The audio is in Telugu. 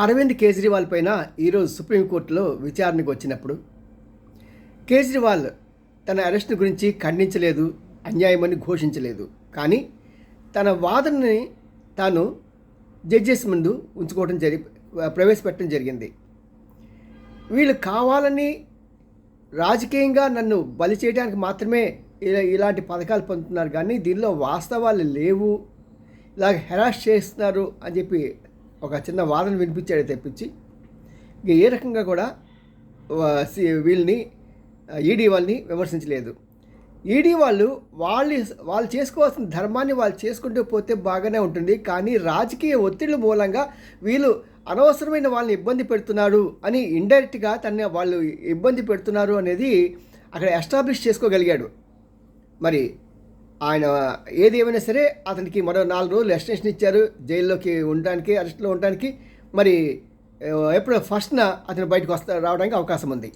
అరవింద్ కేజ్రీవాల్ పైన ఈరోజు సుప్రీంకోర్టులో విచారణకు వచ్చినప్పుడు కేజ్రీవాల్ తన అరెస్ట్ గురించి ఖండించలేదు అన్యాయమని ఘోషించలేదు. కానీ తన వాదనని తాను జడ్జెస్ ముందు ఉంచుకోవడం జరి ప్రవేశపెట్టడం జరిగింది. వీళ్ళు కావాలని రాజకీయంగా నన్ను బలి చేయడానికి మాత్రమే ఇలా ఇలాంటి పథకాలు పొందుతున్నారు. కానీ దీనిలో వాస్తవాలు లేవు. ఇలాగ హెరాస్ చేస్తున్నారు అని చెప్పి ఒక చిన్న వాదన వినిపించాడు తెప్పించి. ఇక ఏ రకంగా కూడా వీళ్ళని ఈడీ వాళ్ళని విమర్శించలేదు. ఈడీ వాళ్ళు వాళ్ళు వాళ్ళు చేసుకోవాల్సిన ధర్మాన్ని వాళ్ళు చేసుకుంటూ పోతే బాగానే ఉంటుంది. కానీ రాజకీయ ఒత్తిళ్ళ మూలంగా వీళ్ళు అనవసరమైన వాళ్ళని ఇబ్బంది పెడుతున్నారు అని ఇండైరెక్ట్గా తన వాళ్ళు ఇబ్బంది పెడుతున్నారు అనేది అక్కడ ఎస్టాబ్లిష్ చేసుకోగలిగాడు. మరి ఆయన ఏది ఏమైనా సరే అతనికి మరో నాలుగు రోజులు ఎక్స్టెన్షన్ ఇచ్చారు. జైల్లోకి ఉండడానికి అరెస్ట్లో ఉండడానికి. మరి ఎప్పుడో ఫస్ట్న అతను బయటకు వస్తా రావడానికి అవకాశం ఉంది.